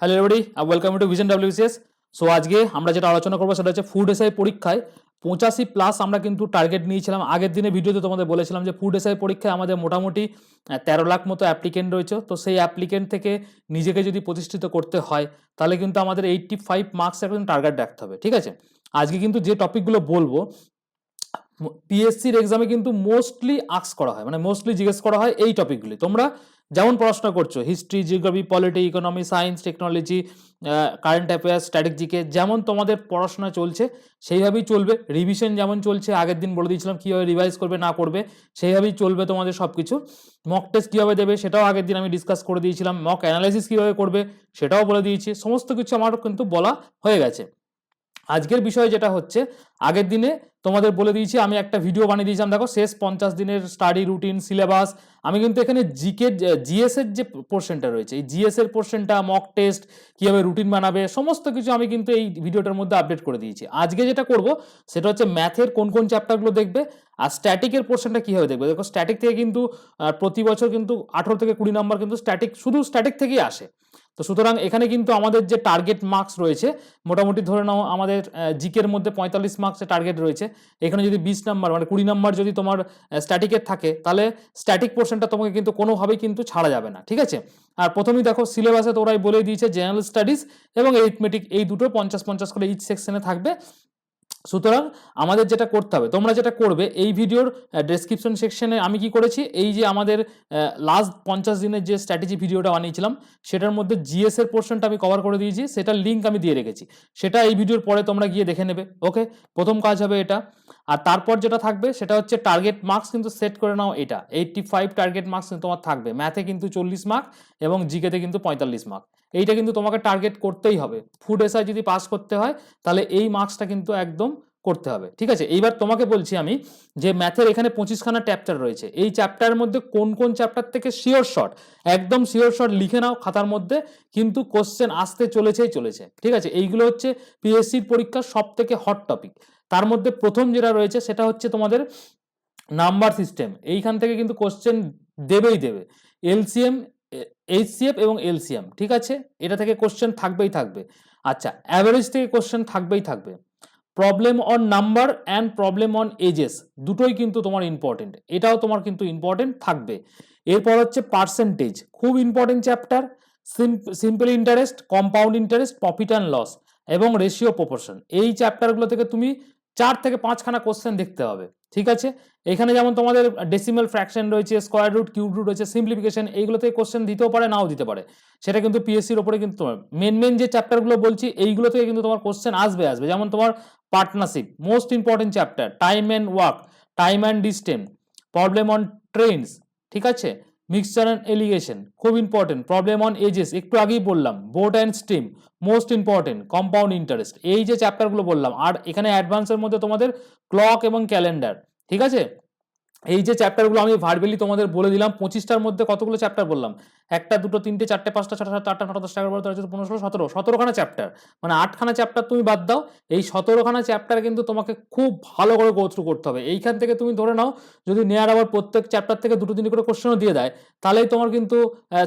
Hello everybody welcome to vision WCS so আজকে আমরা যেটা আলোচনা করব সেটা হচ্ছে ফুড এসআই পরীক্ষায়। পঁচাশি প্লাস আমরা কিন্তু টার্গেট নিয়েছিলাম। আগের দিনে ভিডিওতে তোমাদের বলেছিলাম যে ফুড এসআই পরীক্ষায় আমাদের মোটামুটি তেরো লাখ মতো অ্যাপ্লিকেন্ট রয়েছে। তো সেই অ্যাপ্লিকেন্ট থেকে নিজেকে যদি প্রতিষ্ঠিত করতে হয়, তাহলে কিন্তু আমাদের এইটটি ফাইভ মার্কস একদম টার্গেট রাখতে হবে, ঠিক আছে? আজকে কিন্তু যে টপিকগুলো বলব পিএসসির এক্সামে কিন্তু মোস্টলি আক্স করা হয়। মানে মোস্টলি জিজ্ঞেস করা হয় এই টপিকগুলি তোমরা যেমন পড়াশোনা করছ history geography polity economy science technology current affairs স্ট্র্যাটেজিকে যেমন তোমাদের পড়াশোনা চলছে, সেইভাবেই চলবে। রিভিশন যেমন চলছে, আগের দিন বলে দিয়েছিলাম কীভাবে রিভাইজ করবে, না করবে, সেইভাবেই চলবে তোমাদের সব কিছু মক টেস্ট কীভাবে দেবে, সেটাও আগের দিন আমি ডিসকাস করে দিয়েছিলাম। মক অ্যানালাইসিস কীভাবে করবে, সেটাও বলে দিয়েছি। সমস্ত কিছু আমার কিন্তু বলা হয়ে গেছে। আজকের বিষয় যেটা হচ্ছে, আগের দিনে তোমাদের বলে দিয়েছি, আমি একটা ভিডিও বানিয়ে দিয়েছিলাম। দেখো, শেষ পঞ্চাশ দিনের স্টাডি রুটিন সিলেবাস আমি কিন্তু এখানে জিকে জিএস এর যে পোর্শনটা রয়েছে, এই জিএস এর পোর্শনটা মক টেস্ট কীভাবে রুটিন বানাবে, সমস্ত কিছু আমি কিন্তু এই ভিডিওটার মধ্যে আপডেট করে দিয়েছি। আজকে যেটা করব, সেটা হচ্ছে ম্যাথের কোন কোন চ্যাপ্টারগুলো দেখবে, আর স্ট্যাটিকের পোর্শনটা কীভাবে দেখবে। দেখো স্ট্যাটিক থেকে কিন্তু প্রতি বছর কিন্তু আঠেরো থেকে কুড়ি নম্বর কিন্তু স্ট্যাটিক শুধু স্ট্যাটিক থেকেই আসে। তো সুতরাং এখানে কিন্তু আমাদের যে টার্গেট মার্কস রয়েছে, মোটামুটি ধরে নাও আমাদের জিকের মধ্যে পঁয়তাল্লিশ মার্কসের টার্গেট রয়েছে। এখানে যদি বিশ নাম্বার মানে কুড়ি নাম্বার যদি তোমার স্ট্যাটিকের থাকে, তাহলে স্ট্যাটিক পোর্শনটা তোমাকে কিন্তু কোনোভাবেই কিন্তু ছাড়া যাবে না, ঠিক আছে? আর প্রথমেই দেখো সিলেবাসে তো ওরাই বলেই দিয়েছে জেনারেল স্টাডিজ এবং এরিথমেটিক এই দুটো পঞ্চাশ পঞ্চাশ করে ইচ সেকশনে থাকবে। সুতরাং আমাদের যেটা করতে হবে, তোমরা যেটা করবে, এই ভিডিওর ডেসক্রিপশন সেকশনে আমি কি করেছি, এই যে আমাদের লাস্ট পঞ্চাশ দিনের যে স্ট্র্যাটেজি ভিডিওটা বানিয়েছিলাম, সেটার মধ্যে জিএস এর পোর্শনটা আমি কভার করে দিয়েছি, সেটার লিঙ্ক আমি দিয়ে রেখেছি। সেটা এই ভিডিওর পরে তোমরা গিয়ে দেখে নেবে ওকে প্রথম কাজ হবে এটা। আর তারপর যেটা থাকবে, সেটা হচ্ছে টার্গেট মার্কস কিন্তু সেট করে নাও এটা। এইটটি ফাইভ টার্গেট মার্কস কিন্তু তোমার থাকবে। ম্যাথে কিন্তু চল্লিশ মার্ক এবং জিকেতে কিন্তু পঁয়তাল্লিশ মার্ক এইটা কিন্তু তোমাকে টার্গেট করতেই হবে। ফুড এসআই যদি পাস করতে হয়, তাহলে এই মার্কসটা কিন্তু একদম করতে হবে। ঠিক আছে? এইবার তোমাকে বলছি আমি যে ম্যাথের এখানে পঁচিশখানা চ্যাপ্টার রয়েছে। এই চ্যাপ্টারের মধ্যে কোন কোন চ্যাপ্টার থেকে শিওর শট একদম শিওর শট লিখে নাও খাতার মধ্যে, কিন্তু কোশ্চেন আসতে চলেছেই চলেছে। ঠিক আছে? এইগুলো হচ্ছে পিএসসির পরীক্ষার সব থেকে হট টপিক তার মধ্যে প্রথম যেটা রয়েছে সেটা হচ্ছে তোমাদের নাম্বার সিস্টেম। এইখান থেকে কিন্তু কোশ্চেন দেবেই দেবে। এলসিএম, এইচসিএফ এবং এলসিএম, ঠিক আছে? এটা থেকে কোশ্চেন থাকবেই থাকবে। আচ্ছা অ্যাভারেজ থেকে কোশ্চেন থাকবেই থাকবে। Problem on number and problem on ages দুটোই কিন্তু তোমার ইম্পর্টেন্ট এটাও তোমার কিন্তু ইম্পর্টেন্ট থাকবে। এরপর হচ্ছে পার্সেন্টেজ খুব important chapter simple interest compound interest profit and loss এবং রেশিও প্রপোর্শন এই চ্যাপ্টারগুলো থেকে তুমি চার থেকে পাঁচখানা কোশ্চেন দেখতে হবে, ঠিক আছে? এখানে যেমন তোমাদের ডেসিমাল ফ্র্যাকশন রয়েছে স্কোয়ার রুট কিউব রুট রয়েছে সিম্পলিফিকেশন এইগুলো থেকে কোশ্চেন দিতেও পারে, নাও দিতে পারে। সেটা কিন্তু পিএসসির ওপরে কিন্তু তোমার মেন মেন যে চ্যাপ্টারগুলো বলছি এইগুলো থেকে কিন্তু তোমার কোশ্চেন আসবে আসবে। যেমন তোমার partnership most important chapter time and work time and distance problem on trains ঠিক আছে? মিক্সচার অ্যান্ড এলিগেশন খুব ইম্পর্টেন্ট প্রবলেম অন এজেস একটু আগেই বললাম boat and stream most important compound interest এই যে চ্যাপ্টারগুলো বললাম, আর এখানে অ্যাডভান্সের মধ্যে তোমাদের ক্লক এবং ক্যালেন্ডার ঠিক আছে? এই যে চ্যাপ্টারগুলো আমি ভার্বেলি তোমাদের বলে দিলাম, পঁচিশটার মধ্যে কতগুলো চ্যাপ্টার বললাম? একটা, দুটো, তিনটে, চারটে, পাঁচটা, ছটা, সাতটা, আটটা, নটা, দশটা, এগারো, বারো পনেরো, ষোলো, সতেরো, সতেরোখানা চ্যাপ্টার মানে আটখানা চ্যাপ্টার তুমি বাদ দাও, এই সতেরোখানা চ্যাপ্টার কিন্তু তোমাকে খুব ভালো করে গোথ্রু করতে হবে। এইখান থেকে তুমি ধরে নাও, যদি নেয়ার আবার প্রত্যেক চ্যাপ্টার থেকে দুটো, তিনটে করে কোশ্চেনও দিয়ে দেয়, তাহলেই তোমার কিন্তু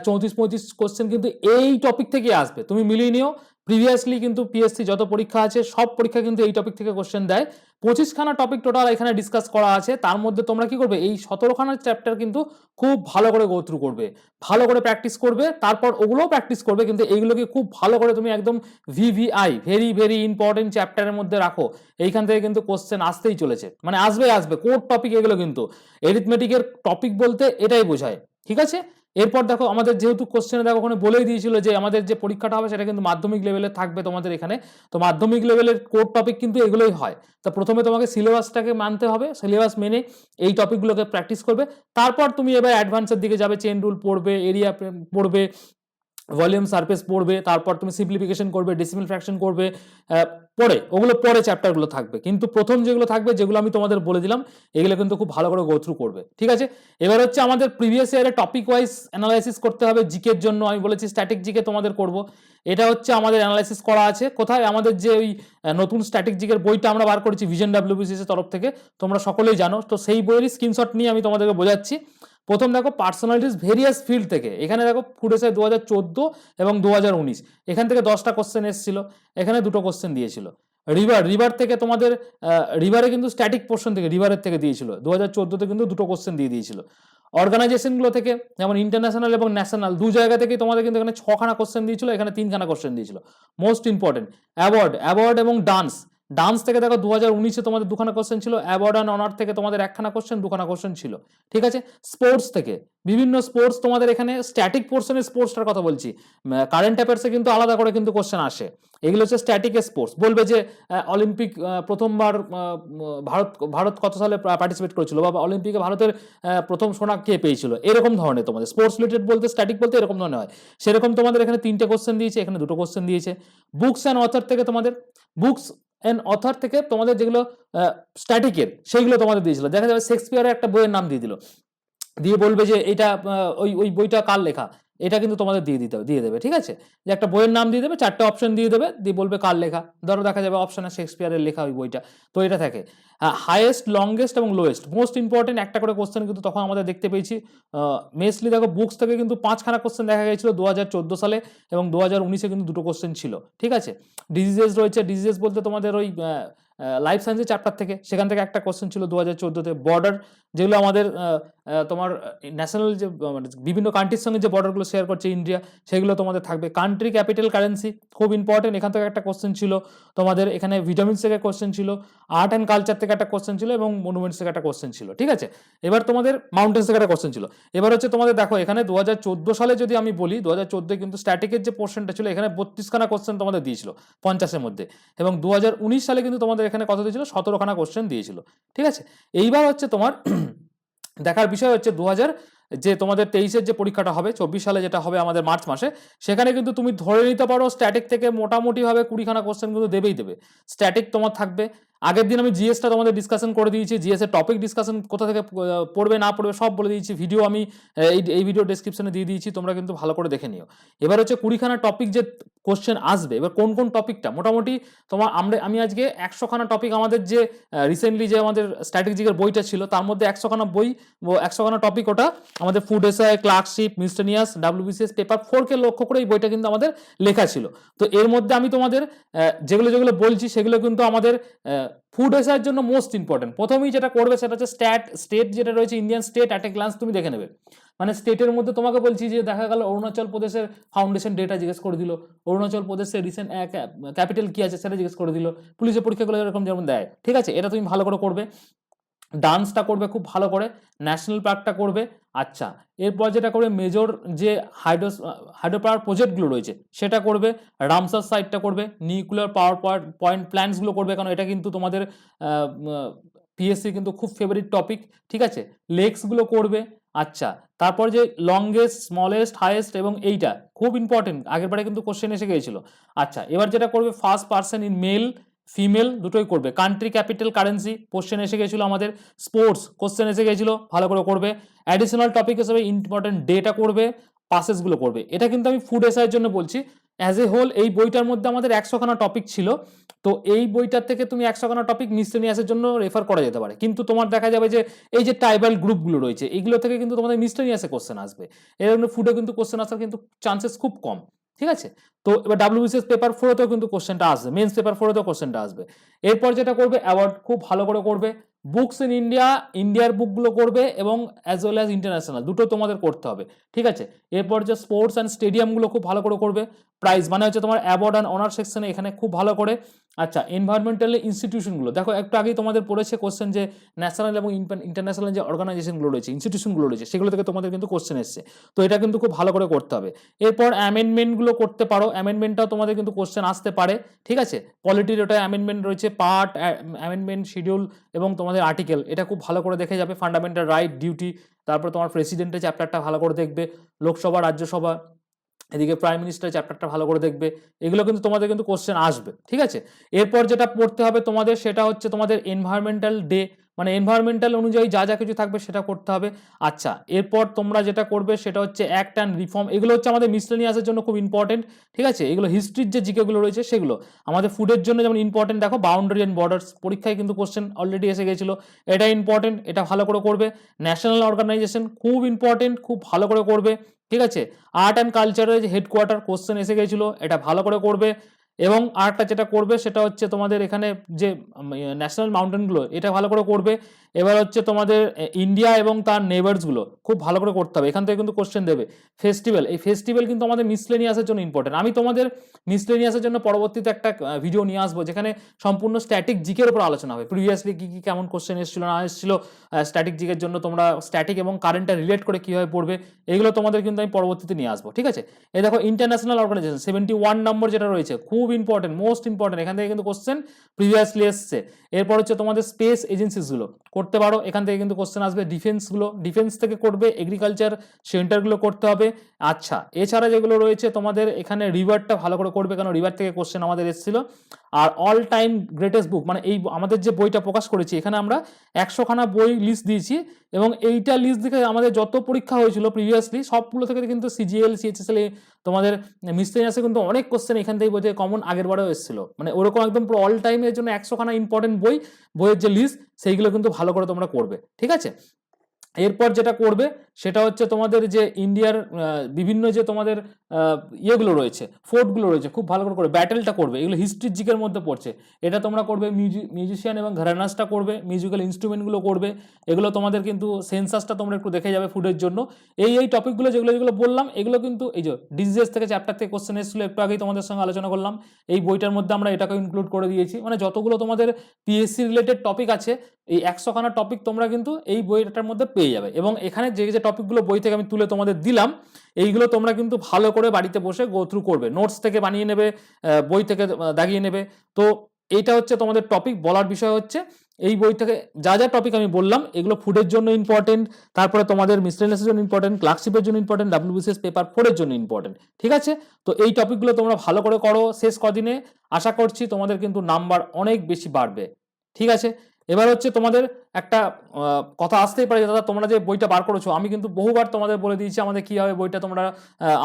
চৌত্রিশ, পঁয়ত্রিশ কোশ্চেন কিন্তু এই টপিক থেকে আসবে। তুমি মিলিয়ে নিও প্রিভিয়াসলি কিন্তু পিএসসি যত পরীক্ষা আছে, সব পরীক্ষা কিন্তু এই টপিক থেকে কোশ্চেন দেয়। পঁচিশখানা টপিক টোটাল এখানে ডিসকাস করা আছে। তার মধ্যে তোমরা কি করবে? এই সতেরোখানা চ্যাপ্টার কিন্তু খুব ভালো করে গো থ্রু করবে। ভালো করে প্র্যাকটিস করবে, তারপর ওগুলোও প্র্যাকটিস করবে, কিন্তু এইগুলোকে খুব ভালো করে তুমি একদম ভিভিআই ভেরি ভেরি ইম্পর্টেন্ট চ্যাপ্টারের মধ্যে রাখো। এইখান থেকে কিন্তু কোশ্চেন আসতেই চলেছে। মানে আসবে আসবে কোর টপিক এগুলো কিন্তু? এরিথমেটিকের টপিক বলতে এটাই বোঝায়। ঠিক আছে? এরপর দেখো আমাদের যেহেতু কোশ্চেনে দেখো ওখানে বলেই দিয়েছিল যে আমাদের যে পরীক্ষাটা হবে সেটা কিন্তু মাধ্যমিক লেভেলে থাকবে তোমাদের এখানে। তো মাধ্যমিক লেভেলের কোর টপিক কিন্তু এগুলোই হয়। তো প্রথমে তোমাকে সিলেবাসটাকে মানতে হবে। সিলেবাস মেনে এই টপিকগুলোকে প্র্যাকটিস করবে। তারপর তুমি এবার অ্যাডভান্সের দিকে যাবে চেন রুল পড়বে এরিয়া পড়বে ভলিউম সারফেস পড়বে, তারপর তুমি সিম্পলিফিকেশন করবে ডেসিমাল ফ্র্যাকশন করবে পরে ওগুলো পরে চ্যাপ্টারগুলো থাকবে। কিন্তু প্রথম যেগুলো থাকবে, যেগুলো আমি তোমাদের বলে দিলাম, এগুলো কিন্তু খুব ভালো করে গো থ্রু করবে। ঠিক আছে? এবার হচ্ছে আমাদের প্রিভিয়াস ইয়ারে টপিক ওয়াইজ অ্যানালাইসিস করতে হবে জিকের জন্য। আমি বলেছি স্ট্যাটিক জিকে তোমাদের করব। এটা হচ্ছে আমাদের অ্যানালাইসিস করা আছে। কোথায়? আমাদের যে ওই নতুন স্ট্যাটিক জিকের বইটা আমরা বার করেছি ভিশন ডাব্লিউবিসিএস তরফ থেকে। তোমরা সকলেই জানো। তো সেই বইয়েরই স্ক্রিনশট নিয়ে আমি তোমাদেরকে বোঝাচ্ছি। প্রথম দেখো পার্সোনালিটিস ভেরিয়াস ফিল্ড থেকে। এখানে দেখো এসআই দু হাজার চোদ্দ এবং দু হাজার উনিশ। এখান থেকে দশটা কোশ্চেন এসেছিল, এখানে দুটো কোশ্চেন দিয়েছিল। রিভার রিভার থেকে তোমাদের রিভারে কিন্তু স্ট্যাটিক পোর্শন থেকে রিভারের থেকে দিয়েছিল। দু হাজার চোদ্দোতে কিন্তু দুটো কোশ্চেন দিয়ে দিয়েছিল। অর্গানাইজেশনগুলো থেকে, যেমন ইন্টারন্যাশনাল এবং ন্যাশনাল দু জায়গা থেকেই তোমাদের কিন্তু এখানে ছখানা কোশ্চেন দিয়েছিল, এখানে তিনখানা কোশ্চেন দিয়েছিল। মোস্ট ইম্পর্টেন্ট অ্যাওয়ার্ড অ্যাওয়ার্ড এবং ডান্স ডান্স থেকে দেখো দু হাজার উনিশে তোমাদের দুখানা কোশ্চেন ছিল অ্যাওয়ার্ড অ্যান্ড অনার থেকে তোমাদের একখানা কোশ্চেন দুখানা কোশ্চেন ছিল, ঠিক আছে? স্পোর্টস থেকে, বিভিন্ন স্পোর্টস তোমাদের এখানে স্ট্যাটিক পোর্শনের স্পোর্টসটার কথা বলছি। কারেন্ট অ্যাফেয়ার্সে কিন্তু আলাদা করে কিন্তু কোশ্চেন আসে। এগুলো হচ্ছে স্ট্যাটিক স্পোর্টস বলবে যে অলিম্পিক প্রথমবার ভারত ভারত কত সালে পার্টিসিপেট করেছিল? বা অলিম্পিকে ভারতের প্রথম সোনা কে পেয়েছিল? এরকম ধরনের তোমাদের। স্পোর্টস রিলেটেড বলতে স্ট্যাটিক বলতে এরকম ধরনের হয়। সেরকম তোমাদের এখানে তিনটে কোশ্চেন দিয়েছে, এখানে দুটো কোশ্চেন দিয়েছে। বুকস অ্যান্ড অথার থেকে তোমাদের বুকস অ্যান্ড অথর থেকে তোমাদের যেগুলো স্ট্যাটিকের সেইগুলো তোমাদের দিয়েছিল। দেখা যাবে শেক্সপিয়ারের একটা বইয়ের নাম দিয়ে দিল। দিয়ে বলবে যে এটা ওই ওই বইটা কার লেখা? এটা কিন্তু তোমাদের দিয়ে দিতে হবে, দিয়ে দেবে, ঠিক আছে? যে একটা বইয়ের নাম দিয়ে দেবে, চারটে অপশন দিয়ে দেবে, দিয়ে বলবে কার লেখা? ধরো দেখা যাবে অপশনে শেক্সপিয়ারের লেখা ওই বইটা। তো এটা থাকে। হাইয়েস্ট লংগেস্ট এবং লোয়েস্ট মোস্ট ইম্পর্টেন্ট একটা করে কোশ্চেন কিন্তু তখন আমাদের দেখতে পেয়েছি। মেসলি দেখো বুকস থেকে কিন্তু পাঁচখানা কোশ্চেন দেখা গেছিল দু হাজার চোদ্দ সালে এবং দু হাজার উনিশে কিন্তু দুটো কোশ্চেন ছিল, ঠিক আছে? ডিজিজেস রয়েছে ডিজিজেস বলতে তোমাদের ওই লাইফ সায়েন্সের চ্যাপ্টার থেকে। সেখান থেকে একটা কোশ্চেন ছিল দু হাজার চোদ্দোতে বর্ডার যেগুলো আমাদের তোমার ন্যাশনাল যে মানে বিভিন্ন কান্ট্রির সঙ্গে যে বর্ডারগুলো শেয়ার করছে ইন্ডিয়া সেগুলো তোমাদের থাকবে। কান্ট্রি ক্যাপিটাল কারেন্সি খুব ইম্পর্টেন্ট এখান থেকে একটা কোশ্চেন ছিল, তোমাদের এখানে ভিটামিনস থেকে কোশ্চেন ছিল আর্ট অ্যান্ড কালচার থেকে একটা কোশ্চেন ছিল এবং মনুমেন্টস থেকে একটা কোশ্চেন ছিল, ঠিক আছে? এবার তোমাদের মাউন্টেন্স থেকে একটা কোশ্চেন ছিল। এবার হচ্ছে তোমাদের দেখো, এখানে দু হাজার চোদ্দ সালে যদি আমি বলি দু হাজার কিন্তু স্ট্যাটিকের যে পোর্শনটা ছিল, এখানে বত্রিশখানা কোশ্চেন তোমাদের দিয়েছিল, পঞ্চাশের মধ্যে। এবং দু হাজার উনিশ সালে কিন্তু তোমাদের এখানে কত দিয়েছিল? সতেরোখানা কোশ্চেন দিয়েছিল, ঠিক আছে? এইবার হচ্ছে তোমার দেখার বিষয় হচ্ছে দু হাজার যে তোমাদের তেইশের যে পরীক্ষাটা হবে, চব্বিশ সালে যেটা হবে আমাদের মার্চ মাসে, সেখানে কিন্তু তুমি ধরে নিতে পারো স্ট্যাটিক থেকে মোটামুটিভাবে কুড়িখানা কোশ্চেন কিন্তু দেবেই দেবে। স্ট্যাটিক তোমার থাকবে। আগের দিন আমি জিএসটা তোমাদের ডিসকাশন করে দিয়েছি জিএসের টপিক ডিসকাশন কোথা থেকে পড়বে, না পড়বে, সব বলে দিয়েছি। ভিডিও আমি এই এই ভিডিও ডেসক্রিপশনে দিয়ে দিয়েছি, তোমরা কিন্তু ভালো করে দেখে নিও। এবার হচ্ছে কুড়িখানা টপিক যে কোশ্চেন আসবে, এবার কোন কোন টপিকটা মোটামুটি তোমার আমরা, আমি আজকে একশোখানা টপিক আমাদের যে রিসেন্টলি যে আমাদের স্ট্র্যাটেজিকের বইটা ছিল, তার মধ্যে একশোখানা বই, একশোখানা টপিক ওটা আমাদের food SI clerkship miscellaneous WBCS paper ফোরকে লক্ষ্য করে এই বইটা কিন্তু আমাদের লেখা ছিল। তো এর মধ্যে আমি তোমাদের যেগুলো যেগুলো বলছি সেগুলো কিন্তু আমাদের ফুড এসআইয়ের জন্য মোস্ট ইম্পর্টেন্ট প্রথমেই যেটা করবে সেটা হচ্ছে স্ট্যাট স্টেট যেটা রয়েছে Indian state at a glance তুমি দেখে নেবে। মানে স্টেটের মধ্যে তোমাকে বলছি যে দেখা গেল অরুণাচল প্রদেশের ফাউন্ডেশন ডেটা জিজ্ঞেস করে দিল। অরুণাচল প্রদেশের রিসেন্ট ক্যাপিটাল কী আছে সেটা জিজ্ঞেস করে দিল। পুলিশের পরীক্ষাগুলো এরকম যেমন দেয়। ঠিক আছে? এটা তুমি ভালো করে করবে। ডান্সটা করবে খুব ভালো করে, ন্যাশনাল পার্কটা করবে। আচ্ছা এরপর যেটা করবে মেজর যে হাইড্রো হাইড্রো পাওয়ার প্রজেক্টগুলো রয়েছে, সেটা করবে, রামসার সাইটটা করবে নিউক্লিয়ার পাওয়ার পয়েন্ট প্ল্যান্টসগুলো করবে, কারণ এটা কিন্তু তোমাদের পিএসসি কিন্তু খুব ফেভারিট টপিক ঠিক আছে? লেকসগুলো করবে আচ্ছা তারপর যে লংগেস্ট স্মলেস্ট হাইয়েস্ট এবং এইটা, খুব ইম্পর্টেন্ট আগের বারে কিন্তু কোশ্চেন এসে গিয়েছিল। আচ্ছা এবার যেটা করবে first person in male female দুটোই করবে। কান্ট্রি ক্যাপিটাল কারেন্সি কোশ্চেন এসে গেছিল আমাদের। স্পোর্টস কোশ্চেন এসে গেছিল, ভালো করে করবে। অ্যাডিশনাল টপিক হিসেবে ইম্পর্টেন্ট ডেটা করবে পাসেসগুলো করবে। এটা কিন্তু আমি ফুড এসআইয়ের জন্য বলছি। অ্যাজ এ হোল এই বইটার মধ্যে আমাদের একশোখানা টপিক ছিল। তো এই বইটার থেকে তুমি একশোখানা টপিক মিসটেনিয়াসের জন্য রেফার করা যেতে পারে। কিন্তু তোমার দেখা যাবে যে এই যে ট্রাইবাল গ্রুপগুলো রয়েছে, এগুলো থেকে কিন্তু তোমাদের মিসটেনিয়াসে কোশ্চেন আসবে। এর জন্য ফুডে কিন্তু কোশ্চেন আসার কিন্তু চান্সেস খুব কম। ঠিক আছে? তো এবার ডাব্লিউবিসিএস পেপার ফোরেতেও কিন্তু কোশ্চেনটা আসবে। মেন্স পেপার ফোরেতেও কোশ্চেনটা আসবে। এরপর যেটা করবে অ্যাওয়ার্ড খুব ভালো করে করবে। বুকস ইন ইন্ডিয়া ইন্ডিয়ার বুকগুলো করবে এবং অ্যাজ ওয়েল অ্যাজ ইন্টারন্যাশনাল দুটো তোমাদের করতে হবে, ঠিক আছে? এরপর যে স্পোর্টস অ্যান্ড স্টেডিয়ামগুলো খুব ভালো করে করবে প্রাইজ মানে হচ্ছে তোমার অ্যাওয়ার্ড অ্যান্ড অনার সেকশনে এখানে খুব ভালো করে আচ্ছা এনভায়রনমেন্টাল ইনস্টিটিউশনগুলো দেখো একটু আগেই তোমাদের পড়েছে কোশ্চেন যে ন্যাশনাল এবং ইন্টারন্যাশনাল যে অর্গানাইজেশনগুলো রয়েছে ইনস্টিটিউশনগুলো রয়েছে, সেগুলো থেকে তোমাদের কিন্তু কোশ্চেন এসছে, তো এটা কিন্তু খুব ভালো করে করতে হবে। এরপর অ্যামেন্ডমেন্টগুলো করতে পারো অ্যামেন্ডমেন্টটাও তোমাদের কিন্তু কোশ্চেন আসতে পারে, ঠিক আছে? পলিটির ওটা অ্যামেন্ডমেন্ট রয়েছে পার্ট অ্যামেন্ডমেন্ট শিডিউল এবং তোমাদের আর্টিকেল এটা খুব ভালো করে দেখে যাবে ফান্ডামেন্টাল রাইট ডিউটি তারপর তোমার প্রেসিডেন্টের চ্যাপ্টারটা ভালো করে দেখবে, লোকসভা, রাজ্যসভা, এদিকে প্রাইম মিনিস্টার চ্যাপ্টারটা ভালো করে দেখবে, এগুলো কিন্তু তোমাদের কিন্তু কোশ্চেন আসবে, ঠিক আছে? এরপর যেটা পড়তে হবে তোমাদের, সেটা হচ্ছে তোমাদের এনভায়রনমেন্টাল ডে মানে এনভায়রনমেন্টাল অনুযায়ী যা যা কিছু থাকবে সেটা করতে হবে। আচ্ছা এরপর তোমরা যেটা করবে সেটা হচ্ছে অ্যাক্ট অ্যান্ড রিফর্ম এগুলো হচ্ছে আমাদের মিসলেনিয়াসের জন্য খুব ইম্পর্টেন্ট ঠিক আছে? এগুলো হিস্ট্রির যে জিকেগুলো রয়েছে সেগুলো। আমাদের ফুডের জন্য যেমন ইম্পর্টেন্ট দেখো বাউন্ডারি অ্যান্ড বর্ডার্স পরীক্ষায় কিন্তু কোশ্চেন অলরেডি এসে গেছিল। এটা ইম্পর্টেন্ট এটা ভালো করে করবে। ন্যাশনাল অর্গানাইজেশন খুব ইম্পর্টেন্ট খুব ভালো করে করবে, ঠিক আছে? আর্ট অ্যান্ড কালচারের যে হেডকোয়ার্টার কোশ্চেন এসে গেছিল, এটা ভালো করে করবে। এবং আরেকটা যেটা করবে সেটা হচ্ছে তোমাদের এখানে যে ন্যাশনাল মাউন্টেনগুলো এটা ভালো করে করবে। এবার হচ্ছে তোমাদের ইন্ডিয়া এবং তার নেবার্সগুলো খুব ভালো করে করতে হবে। এখান থেকে কিন্তু কোশ্চেন দেবে। ফেস্টিভ্যাল এই ফেস্টিভ্যাল কিন্তু আমাদের মিসলেনিয়াসের জন্য ইম্পর্টেন্ট আমি তোমাদের মিসলেনিয়াসের জন্য পরবর্তীতে একটা ভিডিও নিয়ে আসব, যেখানে সম্পূর্ণ স্ট্যাটিক জিকের উপর আলোচনা হবে। প্রিভিয়াসলি কী কী, কেমন কোশ্চেন এসেছিল, না এসেছিল স্ট্যাটিক জিকের জন্য তোমরা স্ট্যাটিক এবং কারেন্টটা রিলেট করে কীভাবে পড়বে, এগুলো তোমাদের কিন্তু আমি পরবর্তীতে নিয়ে আসব, ঠিক আছে? এই দেখো international organisation seventy one number যেটা রয়েছে, খুব ইম্পর্টেন্ট মোস্ট ইম্পর্টেন্ট এখান থেকে কিন্তু কোশ্চেন প্রিভিয়াসলি এসছে। এরপর হচ্ছে তোমাদের স্পেস এজেন্সিসগুলো করতে পারো, এখান থেকে কিন্তু কোশ্চেন আসবে। ডিফেন্সগুলো ডিফেন্স থেকে করবে এগ্রিকালচার সেন্টারগুলো করতে হবে। আচ্ছা এছাড়া যেগুলো রয়েছে, তোমাদের এখানে রিভারটা ভালো করে করবে কারণ রিভার থেকে কোশ্চেন আমাদের এসেছিল। আর অল টাইম গ্রেটেস্ট বুক মানে এই আমাদের যে বইটা প্রকাশ করেছি, এখানে আমরা একশোখানা বই লিস্ট দিয়েছি এবং এইটা লিস্ট দেখে আমাদের যত পরীক্ষা হয়েছিল প্রিভিয়াসলি সবগুলো থেকে কিন্তু সিজিএল সিএচএসএল তোমাদের মিসলেনিয়াসে কিন্তু অনেক কোশ্চেন এখান থেকে বইতে কমন আগের বারেও এসেছিল। মানে ওরকম একদম পুরো অল টাইমের জন্য একশোখানা ইম্পর্টেন্ট বই, বইয়ের যে লিস্ট সেইগুলো কিন্তু ভালো করে তোমরা করবে। ঠিক আছে? এরপর যেটা করবে, সেটা হচ্ছে তোমাদের যে ইন্ডিয়ার বিভিন্ন যে তোমাদের ইয়েগুলো রয়েছে, ফোর্টগুলো রয়েছে, খুব ভালো করে করবে ব্যাটেলটা করবে, এগুলো হিস্ট্রির জিকের মধ্যে পড়ছে। এটা তোমরা করবে মিউজিশিয়ান এবং ঘরানাসটা করবে, মিউজিক্যাল ইনস্ট্রুমেন্টগুলো করবে, এগুলো তোমাদের কিন্তু সেন্সাসটা তোমরা একটু দেখে যাবে ফুডের জন্য। এই এই টপিকগুলো যেগুলো যেগুলো বললাম, এগুলো কিন্তু এই যে ডিজিজেস থেকে চ্যাপ্টার থেকে কোশ্চেন এসেছিল, একটু আগেই তোমাদের সঙ্গে আলোচনা করলাম। এই বইটার মধ্যে আমরা এটাকে ইনক্লুড করে দিয়েছি। মানে যতগুলো তোমাদের পিএসসি রিলেটেড টপিক আছে এই একশোখানা টপিক তোমরা কিন্তু এই বইটার মধ্যে পেয়ে যাবে। এবং এখানে যে যে টপিকগুলো বই থেকে আমি তুলে তোমাদের দিলাম, এইগুলো তোমরা কিন্তু ভালো করে বাড়িতে বসে গো থ্রু করবে। নোটস থেকে বানিয়ে নেবে বই থেকে দাগিয়ে নেবে। তো এইটা হচ্ছে তোমাদের টপিক বলার বিষয় হচ্ছে, এই বই থেকে যা যা টপিক আমি বললাম, এগুলো ফুডের জন্য ইম্পর্টেন্ট তারপরে তোমাদের মিসলেনিয়াসের জন্য ইম্পর্টেন্ট ক্লার্কশিপের জন্য ইম্পর্টেন্ট ডাব্লিউবিসিএস পেপার ফোরের জন্য ইম্পর্টেন্ট ঠিক আছে? তো এই টপিকগুলো তোমরা ভালো করে করো শেষ কদিনে। আশা করছি তোমাদের কিন্তু নাম্বার অনেক বেশি বাড়বে। ঠিক আছে? এবার হচ্ছে তোমাদের একটা কথা আসতেই পারে দাদা, তোমরা যে বইটা বার করেছ, আমি কিন্তু বহুবার তোমাদের বলে দিয়েছি আমাদের কীভাবে বইটা, তোমরা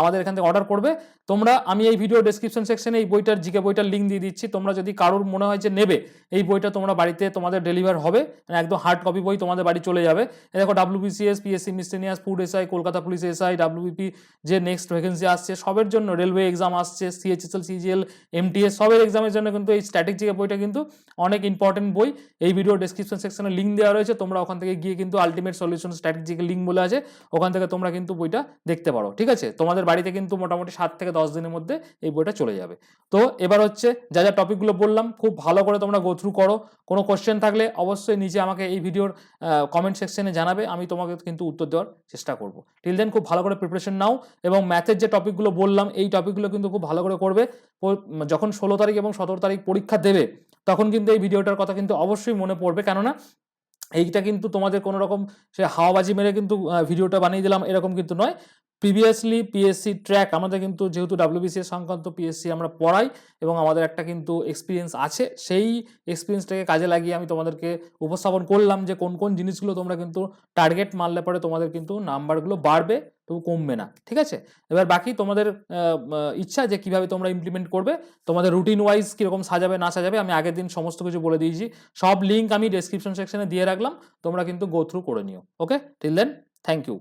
আমাদের এখান থেকে অর্ডার করবে। তোমরা, আমি এই ভিডিও ডিসক্রিপশন সেকশনে এই বইটার, জিকে বইটার লিঙ্ক দিয়ে দিচ্ছি। তোমরা যদি কারোর মনে হয় যে নেবে, এই বইটা তোমরা বাড়িতে তোমাদের ডেলিভার হবে মানে একদম হার্ড কপি বই তোমাদের বাড়ি চলে যাবে। দেখো WBCS PSC miscellaneous food SI Kolkata police SI WBP যে নেক্সট ভ্যাকেন্সি আসছে, সবের জন্য রেলওয়ে এক্সাম আসছে সিএইচএসএল সিজিএল এমটিএস সবের এক্সামের জন্য কিন্তু এই স্ট্যাটিক জিকে বইটা কিন্তু অনেক ইম্পর্টেন্ট বই। এই ভিডিও ডিসক্রিপশন সেকশনে লিঙ্ক দেওয়া রয়েছে, তোমরা ওখান থেকে গিয়ে কিন্তু আলটিমেট সলিউশন স্ট্র্যাটেজিক লিঙ্ক বলে আছে, ওখান থেকে তোমরা কিন্তু বইটা দেখতে পারো, ঠিক আছে? তোমাদের বাড়িতে কিন্তু মোটামুটি সাত থেকে দশ দিনের মধ্যে এই বইটা চলে যাবে। তো এবার হচ্ছে যা যা টপিকগুলো বললাম, খুব ভালো করে তোমরা গো থ্রু করো। কোনো কোশ্চেন থাকলে অবশ্যই নিচে আমাকে এই ভিডিওর কমেন্ট সেকশনে জানাবে, আমি তোমাকে কিন্তু উত্তর দেওয়ার চেষ্টা করব। টিল দেন খুব ভালো করে প্রিপারেশন নাও এবং ম্যাথের যে টপিকগুলো বললাম, এই টপিকগুলো কিন্তু খুব ভালো করে করবে। যখন ষোলো তারিখ এবং সতেরো তারিখ পরীক্ষা দেবে, তখন কিন্তু এই ভিডিওটার কথা কিন্তু অবশ্যই মনে পড়বে। কেননা এইটা কিন্তু তোমাদের কোনো রকম সে হাওয়াবাজি মেরে কিন্তু ভিডিওটা বানিয়ে দিলাম, এরকম কিন্তু নয়। প্রিভিয়াসলি পিএসসি ট্র্যাক আমাদের কিন্তু যেহেতু ডাব্লিউবিসিএস সংক্রান্ত পিএসসি আমরা পড়াই এবং আমাদের একটা কিন্তু এক্সপিরিয়েন্স আছে, সেই এক্সপিরিয়েন্সটাকে কাজে লাগিয়ে আমি তোমাদেরকে উপস্থাপন করলাম যে কোন কোন জিনিসগুলো তোমরা কিন্তু টার্গেট মারলে পরে তোমাদের কিন্তু নাম্বারগুলো বাড়বে তবু কমবে না, ঠিক আছে? এবার বাকি তোমাদের ইচ্ছা যে কীভাবে তোমরা ইমপ্লিমেন্ট করবে, তোমাদের রুটিন ওয়াইজ কীরকম সাজাবে না সাজাবে আমি আগের দিন সমস্ত কিছু বলে দিয়েছি, সব লিঙ্ক আমি ডেসক্রিপশন সেকশনে দিয়ে রাখলাম, তোমরা কিন্তু গো থ্রু করে নিও okay till then thank you